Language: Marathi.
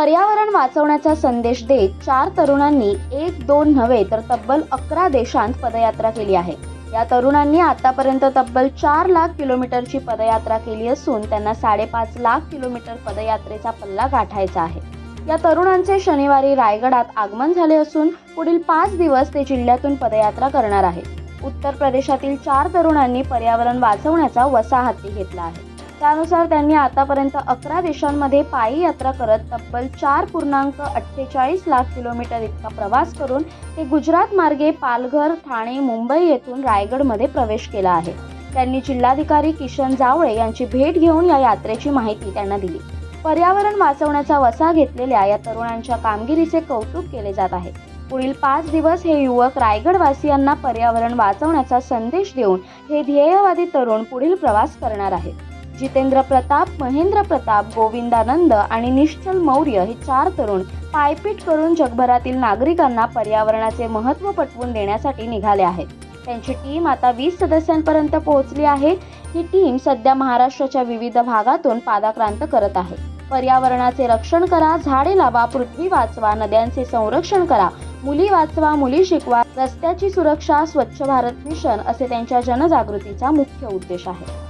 पर्यावरण वाचवण्याचा संदेश देत चार तरुणांनी एक दोन नव्हे तर तब्बल अकरा देशांत पदयात्रा केली आहे. या तरुणांनी आतापर्यंत तब्बल चार लाख किलोमीटरची पदयात्रा केली असून त्यांना साडेपाच लाख किलोमीटर पदयात्रेचा पल्ला गाठायचा आहे. या तरुणांचे शनिवारी रायगडात आगमन झाले असून पुढील पाच दिवस ते जिल्ह्यातून पदयात्रा करणार आहे उत्तर प्रदेशातील चार तरुणांनी पर्यावरण वाचवण्याचा वसा हाती घेतला आहे. त्यानुसार त्यांनी आतापर्यंत अकरा देशांमध्ये पायी यात्रा करत तब्बल चार पूर्णांक अठ्ठेचाळीस लाख किलोमीटर इतका प्रवास करून ते गुजरात मार्गे पालघर ठाणे मुंबई येथून रायगडमध्ये प्रवेश केला आहे. त्यांनी जिल्हाधिकारी किशन जावळे यांची भेट घेऊन या यात्रेची माहिती त्यांना दिली. पर्यावरण वाचवण्याचा वसा घेतलेल्या या तरुणांच्या कामगिरीचे कौतुक केले जात आहे. पुढील पाच दिवस हे युवक रायगडवासियांना पर्यावरण वाचवण्याचा संदेश देऊन हे ध्येयवादी तरुण पुढील प्रवास करणार आहेत. जितेंद्र प्रताप महेंद्र प्रताप गोविंदानंद आणि निश्चल मौर्य हे चार तरुण पायपीट करून जगभरातील नागरिकांना पर्यावरणाचे महत्त्व पटवून देण्यासाठी निघाले आहेत. त्यांची टीम आता वीस सदस्यांपर्यंत पोहोचली आहे. ही टीम सध्या महाराष्ट्राच्या विविध भागातून पादाक्रांत करत आहे. पर्यावरणाचे रक्षण करा झाडे लावा पृथ्वी वाचवा नद्यांचे संरक्षण करा मुली वाचवा मुली शिकवा रस्त्याची सुरक्षा स्वच्छ भारत मिशन असे त्यांच्या जनजागृतीचा मुख्य उद्देश आहे.